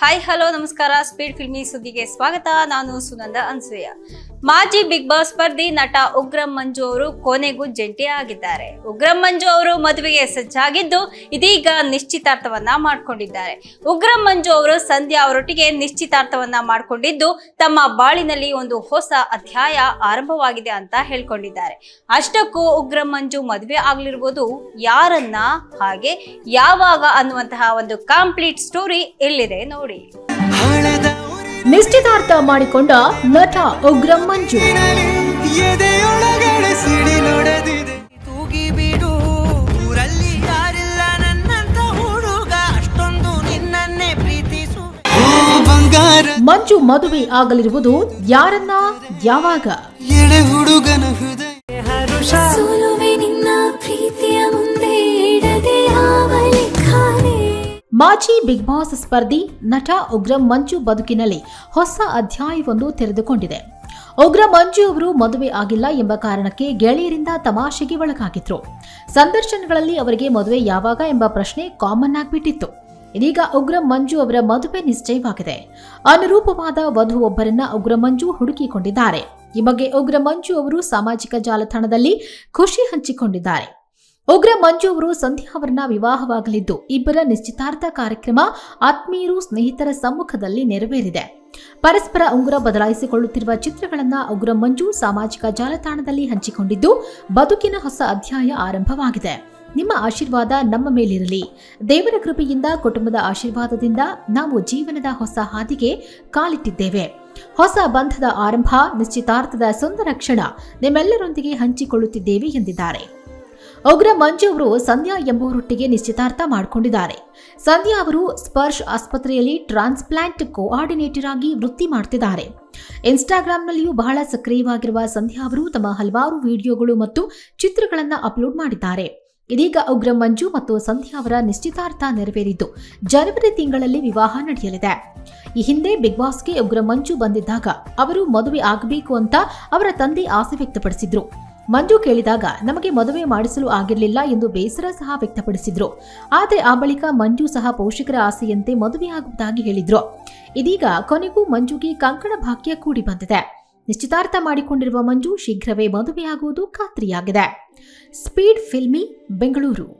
Hi hello ನಮಸ್ಕಾರ. Speed filmy ಸುದ್ದಿಗೆ ಸ್ವಾಗತ. ನಾನು ಸುನಂದ ಅನ್ಸೂಯ. ಮಾಜಿ ಬಿಗ್ ಬಾಸ್ ಸ್ಪರ್ಧಿ ನಟ ಉಗ್ರಂ ಮಂಜು ಅವರು ಕೊನೆಗೂ ಜಂಟಿ ಆಗಿದ್ದಾರೆ ಉಗ್ರಂ ಮಂಜು ಅವರು ಮದುವೆಗೆ ಸಜ್ಜಾಗಿದ್ದು ಇದೀಗ ನಿಶ್ಚಿತಾರ್ಥವನ್ನ ಮಾಡಿಕೊಂಡಿದ್ದಾರೆ. ಉಗ್ರಂ ಮಂಜು ಅವರು ಸಂಧ್ಯಾ ಅವರೊಟ್ಟಿಗೆ ನಿಶ್ಚಿತಾರ್ಥವನ್ನ ಮಾಡಿಕೊಂಡಿದ್ದು ತಮ್ಮ ಬಾಳಿನಲ್ಲಿ ಒಂದು ಹೊಸ ಅಧ್ಯಾಯ ಆರಂಭವಾಗಿದೆ ಅಂತ ಹೇಳ್ಕೊಂಡಿದ್ದಾರೆ. ಅಷ್ಟಕ್ಕೂ ಉಗ್ರಂ ಮಂಜು ಮದುವೆ ಆಗ್ಲಿರ್ಬೋದು ಯಾರನ್ನ, ಹಾಗೆ ಯಾವಾಗ ಅನ್ನುವಂತಹ ಒಂದು ಕಂಪ್ಲೀಟ್ ಸ್ಟೋರಿ ಎಲ್ಲಿದೆ ನೋಡಿ. ನಿಶ್ಚಿತಾರ್ಥ ಮಾಡಿಕೊಂಡ ನಟ ಉಗ್ರಂ ಮಂಜು. ಎದೆಯೊಳಗಡೆ ಸಿಡಿಲೊಡೆದಿದೆ ತೂಗಿ ಬಿಡು ಊರಲ್ಲಿ ಯಾರಿಲ್ಲ ನನ್ನಂತ ಹುಡುಗ ಅಷ್ಟೊಂದು ನಿನ್ನನ್ನೇ ಪ್ರೀತಿಸು. ಓ ಬಂಗಾರ ಮಂಜು ಮದುವೆ ಆಗಲಿರುವುದು ಯಾರನ್ನ? ಯಾವಾಗ? ಎಳೆ ಹುಡುಗನ ಹೃದಯ. ಮಾಜಿ ಬಿಗ್ ಬಾಸ್ ಸ್ಪರ್ಧಿ ನಟ ಉಗ್ರಂ ಮಂಜು ಬದುಕಿನಲ್ಲಿ ಹೊಸ ಅಧ್ಯಾಯವೊಂದು ತೆರೆದುಕೊಂಡಿದೆ. ಉಗ್ರ ಮಂಜು ಅವರು ಮದುವೆ ಆಗಿಲ್ಲ ಎಂಬ ಕಾರಣಕ್ಕೆ ಗೆಳೆಯರಿಂದ ತಮಾಷೆಗೆ ಒಳಗಾಗಿದ್ರು. ಸಂದರ್ಶನಗಳಲ್ಲಿ ಅವರಿಗೆ ಮದುವೆ ಯಾವಾಗ ಎಂಬ ಪ್ರಶ್ನೆ ಕಾಮನ್ ಆಗಿಬಿಟ್ಟಿತ್ತು. ಇದೀಗ ಉಗ್ರ ಮಂಜು ಅವರ ಮದುವೆ ನಿಶ್ಚಯವಾಗಿದೆ. ಅನುರೂಪವಾದ ವಧು ಒಬ್ಬರನ್ನ ಉಗ್ರ ಮಂಜು ಹುಡುಕಿಕೊಂಡಿದ್ದಾರೆ. ಈ ಬಗ್ಗೆ ಉಗ್ರ ಮಂಜು ಅವರು ಸಾಮಾಜಿಕ ಜಾಲತಾಣದಲ್ಲಿ ಖುಷಿ ಹಂಚಿಕೊಂಡಿದ್ದಾರೆ. ಉಗ್ರ ಮಂಜು ಅವರು ಸಂಧ್ಯಾ ಅವರನ್ನ ವಿವಾಹವಾಗಲಿದ್ದು, ಇಬ್ಬರ ನಿಶ್ಚಿತಾರ್ಥ ಕಾರ್ಯಕ್ರಮ ಆತ್ಮೀಯರು ಸ್ನೇಹಿತರ ಸಮ್ಮುಖದಲ್ಲಿ ನೆರವೇರಿದೆ. ಪರಸ್ಪರ ಉಂಗುರ ಬದಲಾಯಿಸಿಕೊಳ್ಳುತ್ತಿರುವ ಚಿತ್ರಗಳನ್ನ ಉಗ್ರ ಮಂಜು ಸಾಮಾಜಿಕ ಜಾಲತಾಣದಲ್ಲಿ ಹಂಚಿಕೊಂಡಿದ್ದು, ಬದುಕಿನ ಹೊಸ ಅಧ್ಯಾಯ ಆರಂಭವಾಗಿದೆ. ನಿಮ್ಮ ಆಶೀರ್ವಾದ ನಮ್ಮ ಮೇಲಿರಲಿ. ದೇವರ ಕೃಪೆಯಿಂದ, ಕುಟುಂಬದ ಆಶೀರ್ವಾದದಿಂದ ನಾವು ಜೀವನದ ಹೊಸ ಹಾದಿಗೆ ಕಾಲಿಟ್ಟಿದ್ದೇವೆ. ಹೊಸ ಬಂಧದ ಆರಂಭ, ನಿಶ್ಚಿತಾರ್ಥದ ಸುಂದರ ಕ್ಷಣ ನಿಮ್ಮೆಲ್ಲರೊಂದಿಗೆ ಹಂಚಿಕೊಳ್ಳುತ್ತಿದ್ದೇವೆ ಎಂದಿದ್ದಾರೆ. ಉಗ್ರ ಮಂಜು ಅವರು ಸಂಧ್ಯಾ ಎಂಬುವರೊಟ್ಟಿಗೆ ನಿಶ್ಚಿತಾರ್ಥ ಮಾಡಿಕೊಂಡಿದ್ದಾರೆ. ಸಂಧ್ಯಾ ಅವರು ಸ್ಪರ್ಶ್ ಆಸ್ಪತ್ರೆಯಲ್ಲಿ ಟ್ರಾನ್ಸ್ಪ್ಲಾಂಟ್ ಕೋಆರ್ಡಿನೇಟರ್ ಆಗಿ ವೃತ್ತಿ ಮಾಡ್ತಿದ್ದಾರೆ. ಇನ್ಸ್ಟಾಗ್ರಾಂನಲ್ಲಿಯೂ ಬಹಳ ಸಕ್ರಿಯವಾಗಿರುವ ಸಂಧ್ಯಾ ಅವರು ತಮ್ಮ ಹಲವಾರು ವಿಡಿಯೋಗಳು ಮತ್ತು ಚಿತ್ರಗಳನ್ನು ಅಪ್ಲೋಡ್ ಮಾಡಿದ್ದಾರೆ. ಇದೀಗ ಉಗ್ರ ಮಂಜು ಮತ್ತು ಸಂಧ್ಯಾ ಅವರ ನಿಶ್ಚಿತಾರ್ಥ ನೆರವೇರಿದ್ದು ಜನವರಿ ತಿಂಗಳಲ್ಲಿ ವಿವಾಹ ನಡೆಯಲಿದೆ. ಈ ಹಿಂದೆ ಬಿಗ್ ಬಾಸ್ಗೆ ಉಗ್ರ ಮಂಜು ಬಂದಿದ್ದಾಗ ಅವರು ಮದುವೆ ಆಗಬೇಕು ಅಂತ ಅವರ ತಂದೆ ಆಸೆ ವ್ಯಕ್ತಪಡಿಸಿದ್ರು. ಮಂಜು ಕೇಳಿದಾಗ, ನಮಗೆ ಮದುವೆ ಮಾಡಿಸಲು ಆಗಿರಲಿಲ್ಲ ಎಂದು ಬೇಸರ ಸಹ ವ್ಯಕ್ತಪಡಿಸಿದ್ರು. ಆದರೆ ಆ ಬಳಿಕ ಮಂಜು ಸಹ ಪೋಷಕರ ಆಸೆಯಂತೆ ಮದುವೆಯಾಗುವುದಾಗಿ ಹೇಳಿದ್ರು. ಇದೀಗ ಕೊನೆಗೂ ಮಂಜುಗೆ ಕಂಕಣ ಭಾಗ್ಯ ಕೂಡಿ ಬಂದಿದೆ. ನಿಶ್ಚಿತಾರ್ಥ ಮಾಡಿಕೊಂಡಿರುವ ಮಂಜು ಶೀಘ್ರವೇ ಮದುವೆಯಾಗುವುದು ಖಾತ್ರಿಯಾಗಿದೆ. Speed filmy, Bengaluru.